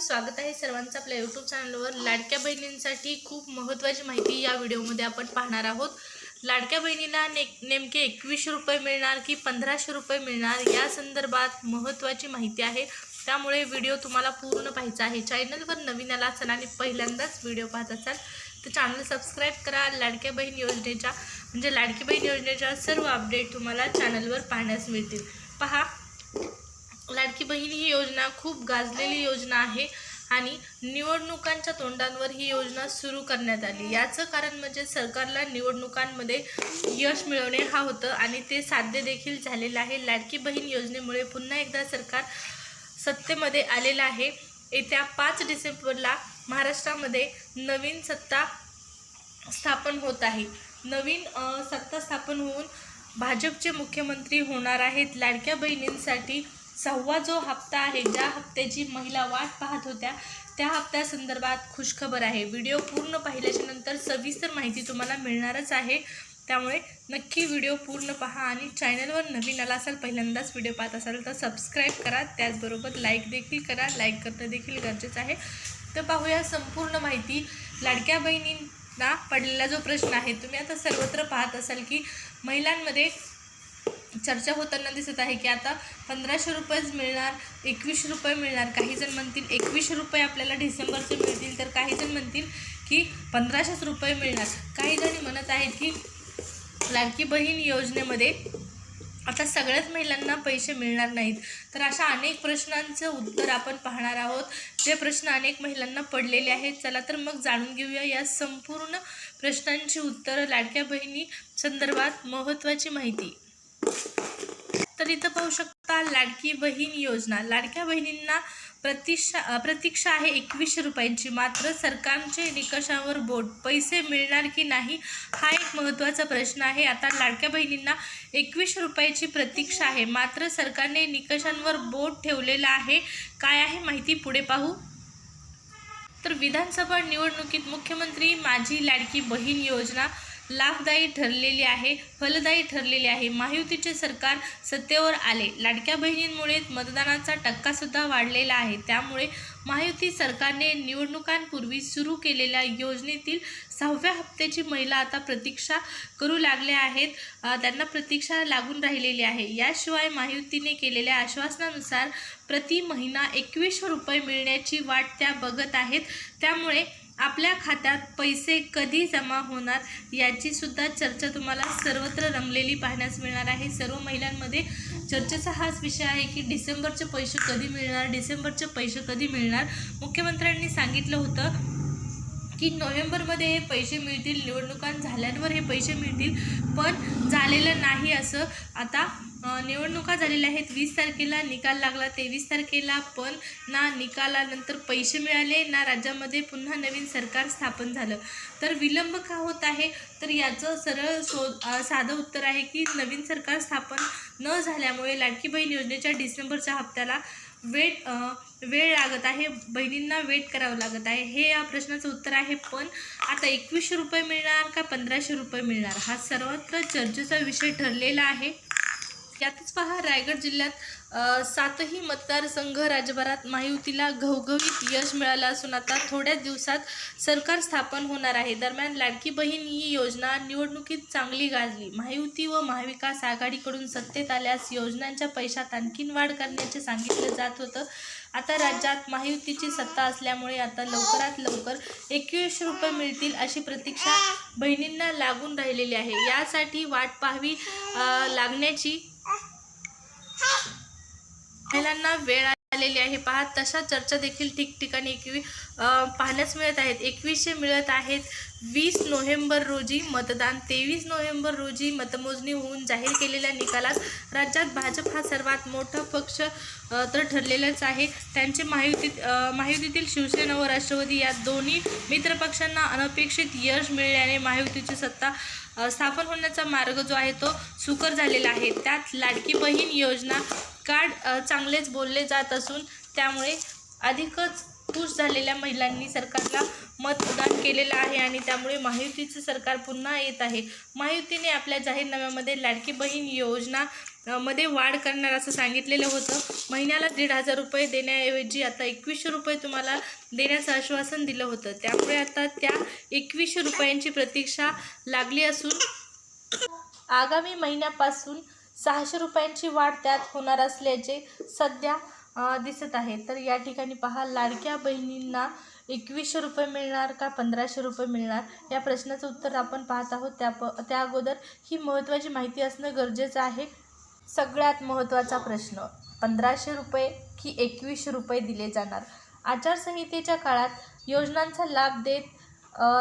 स्वागत आहे सर्वांचं आपल्या यूट्यूब चॅनलवर लाडक्या बहिणींसाठी खूप महत्त्वाची माहिती या व्हिडिओमध्ये आपण पाहणार आहोत. लाडक्या बहिणीला ने नेमके एकवीसशे रुपये मिळणार की पंधराशे रुपये मिळणार या संदर्भात महत्त्वाची माहिती आहे. त्यामुळे व्हिडिओ तुम्हाला पूर्ण पाहायचा आहे. चॅनलवर नवीन आला असाल आणि पहिल्यांदाच व्हिडिओ पाहत असाल तर चॅनल सबस्क्राईब करा. लाडक्या बहीण योजनेच्या म्हणजे लाडकी बहीण योजनेच्या सर्व अपडेट तुम्हाला चॅनलवर पाहण्यास मिळतील. पहा लाडकी बहीण ही योजना खूप गाजलेली योजना आहे आणि निवडणुकांच्या तोंडांवर ही योजना सुरू करण्यात आली. याचं कारण म्हणजे सरकारला निवडणुकांमध्ये यश मिळवणे हा होतं आणि ते साध्य देखील झालेलं आहे. लाडकी बहीण योजनेमुळे पुन्हा एकदा सरकार सत्तेमध्ये आलेलं आहे. येत्या पाच डिसेंबरला महाराष्ट्रामध्ये नवीन सत्ता स्थापन होत आहे. नवीन सत्ता स्थापन होऊन भाजपचे मुख्यमंत्री होणार आहेत. लाडक्या बहिणींसाठी सहावा जो हप्ता आहे ज्या हप्त्याची महिला वाट पाहत होत्या त्या हप्त्यासंदर्भात खुशखबर आहे. व्हिडिओ पूर्ण पाहिल्याच्या नंतर सविस्तर माहिती तुम्हाला मिळणारच आहे. त्यामुळे नक्की व्हिडिओ पूर्ण पहा आणि चॅनलवर नवीन आला असाल पहिल्यांदाच व्हिडिओ पाहत असाल तर सबस्क्राईब करा. त्याचबरोबर लाईक देखील करा. लाईक करणं देखील गरजेचं आहे. तर पाहूया संपूर्ण माहिती. लाडक्या बहिणींना पडलेला जो प्रश्न आहे तुम्ही आता सर्वत्र पाहत असाल की महिलांमध्ये चर्चा होताना दिसत आहे की आता पंधराशे रुपयेच मिळणार एकवीसशे रुपये मिळणार. काही जण म्हणतील एकवीसशे रुपये आपल्याला डिसेंबरचे मिळतील. तर काही जण म्हणतील की पंधराशेच रुपये मिळणार. काही जणी म्हणत आहेत की लाडकी बहीण योजनेमध्ये आता सगळ्याच महिलांना पैसे मिळणार नाहीत. तर अशा अनेक प्रश्नांचं उत्तर आपण पाहणार आहोत. जे प्रश्न अनेक महिलांना पडलेले आहेत चला तर मग जाणून घेऊया या संपूर्ण प्रश्नांची उत्तरं लाडक्या बहिणी संदर्भात महत्त्वाची माहिती. तर इथं पाहू शकता लाडकी बहीण योजना. लाडक्या बहिणींना प्रतीक्षा प्रतीक्षा आहे एकवीसशे रुपयांची. मात्र सरकारचे निकषावर बोट पैसे मिळणार की नाही हा एक महत्त्वाचा प्रश्न आहे. आता लाडक्या बहिणींना एकवीसशे रुपयाची प्रतीक्षा आहे. मात्र सरकारने निकषांवर बोट ठेवलेला आहे. काय आहे माहिती पुढे पाहू. तर विधानसभा निवडणुकीत मुख्यमंत्री माझी लाडकी बहीण योजना लाभदायी ठरलेली आहे फलदायी ठरलेली आहे. महायुतीचे सरकार सत्तेवर आले. लाडक्या बहिणींमुळे मतदानाचा टक्कासुद्धा वाढलेला आहे. त्यामुळे महायुती सरकारने निवडणुकांपूर्वी सुरू केलेल्या योजनेतील सहाव्या हप्त्याची महिला आता प्रतीक्षा करू लागल्या आहेत. त्यांना प्रतीक्षा लागून राहिलेली आहे. याशिवाय महायुतीने केलेल्या आश्वासनानुसार प्रति महिना एकवीसशे रुपये मिळण्याची वाट त्या बघत आहेत. त्यामुळे आपल्या खात्यात पैसे कधी जमा होणार याचीसुद्धा चर्चा तुम्हाला सर्वत्र रंगलेली पाहण्यास मिळणार आहे. सर्व महिलांमध्ये चर्चेचा हाच विषय आहे की डिसेंबरचे पैसे कधी मिळणार डिसेंबरचे पैसे कधी मिळणार? मुख्यमंत्र्यांनी सांगितलं होतं की नोव्हेंबरमध्ये हे पैसे मिळतील निवडणुका झाल्यावर हे पैसे मिळतील पण झालेलं नाही असं आता निवडणुका झालेल्या आहेत. वीस तारखेला निकाल लागला तेवीस तारखेला पण ना निकालानंतर पैसे मिळाले ना राज्यामध्ये पुन्हा नवीन सरकार स्थापन झालं. तर विलंब का होत आहे? तर याचं सरळ सो साधं उत्तर आहे की नवीन सरकार स्थापन न झाल्यामुळे लाडकी बहीण योजनेच्या डिसेंबरच्या हप्त्याला वेट वेळ लागत आहे. बहिणींना वेट करावं लागत आहे. हे या प्रश्नाचं उत्तर आहे. पण आता एकवीसशे रुपये मिळणार का पंधराशे रुपये मिळणार? हा सर्वत्र चर्चेचा विषय ठरलेला आहे. यातच पहा रायगड जिल्ह्यात सातही मतदारसंघ राज्यभरात महायुतीला घवघवीत यश मिळालं असून आता थोड्याच दिवसात सरकार स्थापन होणार आहे. दरम्यान लाडकी बहीण ही योजना निवडणुकीत चांगली गाजली. महायुती व महाविकास आघाडीकडून सत्तेत आल्यास योजनांच्या पैशात आणखीन वाढ करण्याचे सांगितलं जात होतं. आता राज्यात महायुतीची सत्ता असल्यामुळे आता लवकरात लवकर एकवीसशे रुपये मिळतील अशी प्रतीक्षा बहिणींना लागून राहिलेली आहे. यासाठी वाट पाहावी लागण्याची પહેલાંના વેળા आलेली आहे. पहा तशा चर्चा देखील ठिकठिकाणी एकवी पाहण्यास मिळत आहेत. एकवीसशे मिळत आहेत. वीस नोव्हेंबर रोजी मतदान तेवीस नोव्हेंबर रोजी मतमोजणी होऊन जाहीर केलेल्या निकालात राज्यात भाजप हा सर्वात मोठा पक्ष तर ठरलेलाच आहे. त्यांचे महायुतीत महायुतीतील शिवसेना व राष्ट्रवादी या दोन्ही मित्रपक्षांना अनपेक्षित यश मिळाल्याने महायुतीची सत्ता स्थापन होण्याचा मार्ग जो आहे तो सुकर झालेला आहे. त्यात लाडकी बहीण योजना कार्ड चांगलेच बोलले जात असून त्यामुळे अधिकच खुश झालेल्या महिलांनी सरकारला मतदान केलेलं आहे आणि त्यामुळे महायुतीचं सरकार पुन्हा येत आहे. महायुतीने आपल्या जाहीरनाम्यामध्ये लाडकी बहीण योजना मध्ये वाढ करणार असं सांगितलेलं होतं. महिन्याला दीड हजार रुपये देण्याऐवजी आता एकवीसशे रुपये तुम्हाला देण्याचं आश्वासन दिलं होतं. त्यामुळे आता त्या एकवीसशे रुपयांची प्रतीक्षा लागली असून आगामी महिन्यापासून सहाशे रुपयांची वाढ त्यात होणार असल्याचे सध्या दिसत आहे. तर या ठिकाणी पहा लाडक्या बहिणींना एकवीसशे रुपये मिळणार का पंधराशे रुपये मिळणार? या प्रश्नाचं उत्तर आपण पाहत आहोत. त्या प त्या अगोदर ही महत्त्वाची माहिती असणं गरजेचं आहे. सगळ्यात महत्त्वाचा प्रश्न पंधराशे रुपये की एकवीसशे रुपये दिले जाणार? आचारसंहितेच्या काळात योजनांचा लाभ देत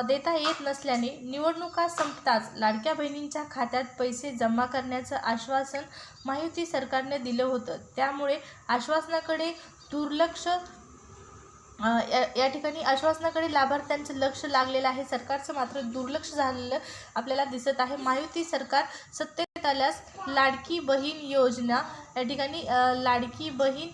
देता येत नसल्याने निवडणुका संपताच लाडक्या बहिणींच्या खात्यात पैसे जमा करण्याचं आश्वासन महायुती सरकारने दिलं होतं. त्यामुळे आश्वासनाकडे दुर्लक्ष या या ठिकाणी आश्वासनाकडे लाभार्थ्यांचं लक्ष लागलेलं आहे. सरकारचं मात्र दुर्लक्ष झालेलं आपल्याला दिसत आहे. महायुती सरकार सत्तेत आल्यास लाडकी बहीण योजना या ठिकाणी लाडकी बहीण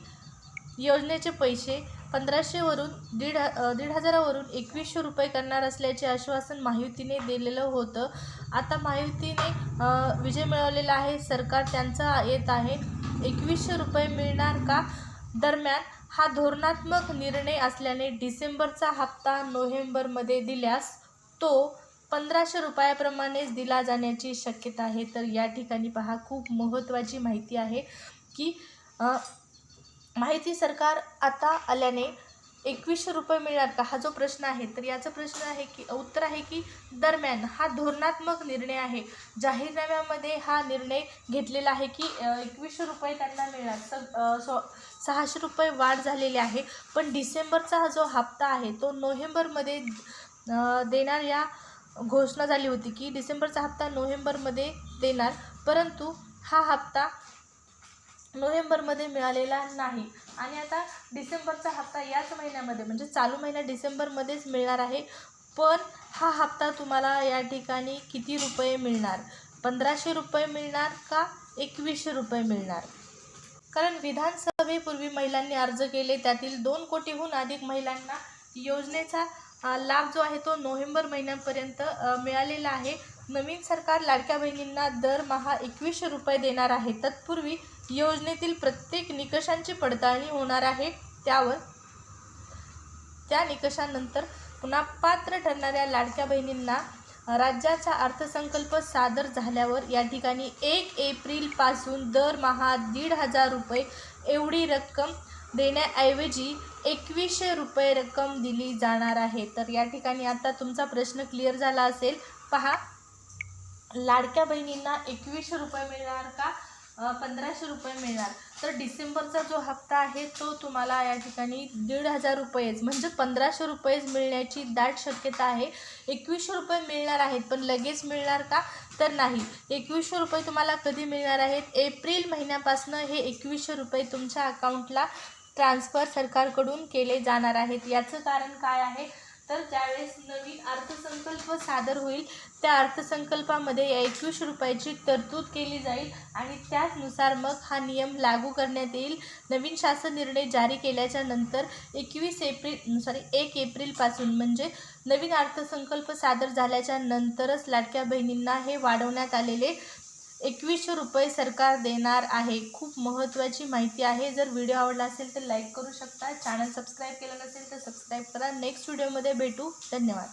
योजनेचे पैसे पंधराशेवरून दीड दीड हजारावरून एकवीसशे रुपये करणार असल्याचे आश्वासन महायुतीने दिलेलं होतं. आता महायुतीने विजय मिळवलेला आहे. सरकार त्यांचा येत आहे. एकवीसशे रुपये मिळणार का? दरम्यान हा धोरणात्मक निर्णय असल्याने डिसेंबरचा हप्ता नोव्हेंबरमध्ये दिल्यास तो पंधराशे रुपयाप्रमाणेच दिला जाण्याची शक्यता आहे. तर या ठिकाणी पहा खूप महत्त्वाची माहिती आहे की माहिती सरकार आता आल्याने एकवीसशे रुपये मिळणार का? हा जो प्रश्न आहे तर याचा प्रश्न आहे की उत्तर आहे की दरम्यान हा धोरणात्मक निर्णय आहे. जाहीरनाम्यामध्ये हा निर्णय घेतलेला आहे की एकवीसशे रुपये त्यांना मिळणार. स सो सहाशे रुपये वाढ झालेली आहे पण डिसेंबरचा हा जो हप्ता आहे तो नोव्हेंबरमध्ये देणार या घोषणा झाली होती की डिसेंबरचा हप्ता नोव्हेंबरमध्ये देणार. परंतु हा हप्ता नोव्हेंबरमध्ये मिळालेला नाही. आणि आता डिसेंबरचा हप्ता याच महिन्यामध्ये म्हणजे चालू महिना डिसेंबरमध्येच मिळणार आहे. पण हा हप्ता तुम्हाला या ठिकाणी किती रुपये मिळणार? पंधराशे रुपये मिळणार का एकवीसशे रुपये मिळणार? कारण विधानसभेपूर्वी महिलांनी अर्ज केले त्यातील दोन कोटीहून अधिक महिलांना योजनेचा लाभ जो आहे तो नोव्हेंबर महिन्यापर्यंत मिळालेला आहे. नवीन सरकार लाडक्या बहिणींना दरमहा एकवीसशे रुपये देणार आहे. तत्पूर्वी योजनेतील प्रत्येक निकषांची पडताळणी होणार आहे. त्यावर त्या निकषानंतर पुन्हा पात्र ठरणाऱ्या लाडक्या बहिणींना राज्याचा अर्थसंकल्प सादर झाल्यावर या ठिकाणी एक एप्रिलपासून दरमहा दीड हजार रुपये एवढी रक्कम देण्याऐवजी एकवीसशे रुपये रक्कम दिली जाणार आहे. तर या ठिकाणी आता तुमचा प्रश्न क्लिअर झाला असेल. पहा लाडक्या बहिणींना एकवीसशे रुपये मिळणार का? पंधराशे रुपये मिळणार. तर डिसेंबरचा जो हप्ता आहे तो तुम्हाला या ठिकाणी दीड हजार रुपयेच म्हणजे पंधराशे रुपयेच मिळण्याची दाट शक्यता आहे. एकवीसशे रुपये मिळणार आहेत पण लगेच मिळणार का? तर नाही. एकवीसशे रुपये तुम्हाला कधी मिळणार आहेत? एप्रिल महिन्यापासून हे एकवीसशे रुपये तुमच्या अकाउंटला ट्रान्सफर सरकारकडून केले जाणार आहेत. याचं कारण काय आहे? तर ज्यावेळेस नवीन अर्थसंकल्प सादर होईल त्या अर्थसंकल्पामध्ये या एकवीस रुपयाची तरतूद केली जाईल आणि त्याचनुसार मग हा नियम लागू करण्यात येईल. नवीन शासन निर्णय जारी केल्याच्यानंतर एकवीस एप्रिल सॉरी एक एप्रिलपासून म्हणजे नवीन अर्थसंकल्प सादर झाल्याच्या नंतरच लाडक्या बहिणींना हे वाढवण्यात आलेले एकवीसशे रुपये सरकार देणार आहे. खूप महत्त्वाची माहिती आहे. जर व्हिडिओ आवडला असेल तर लाईक करू शकता. चॅनल सबस्क्राईब केलं नसेल तर सबस्क्राईब करा. नेक्स्ट व्हिडिओमध्ये भेटू. धन्यवाद.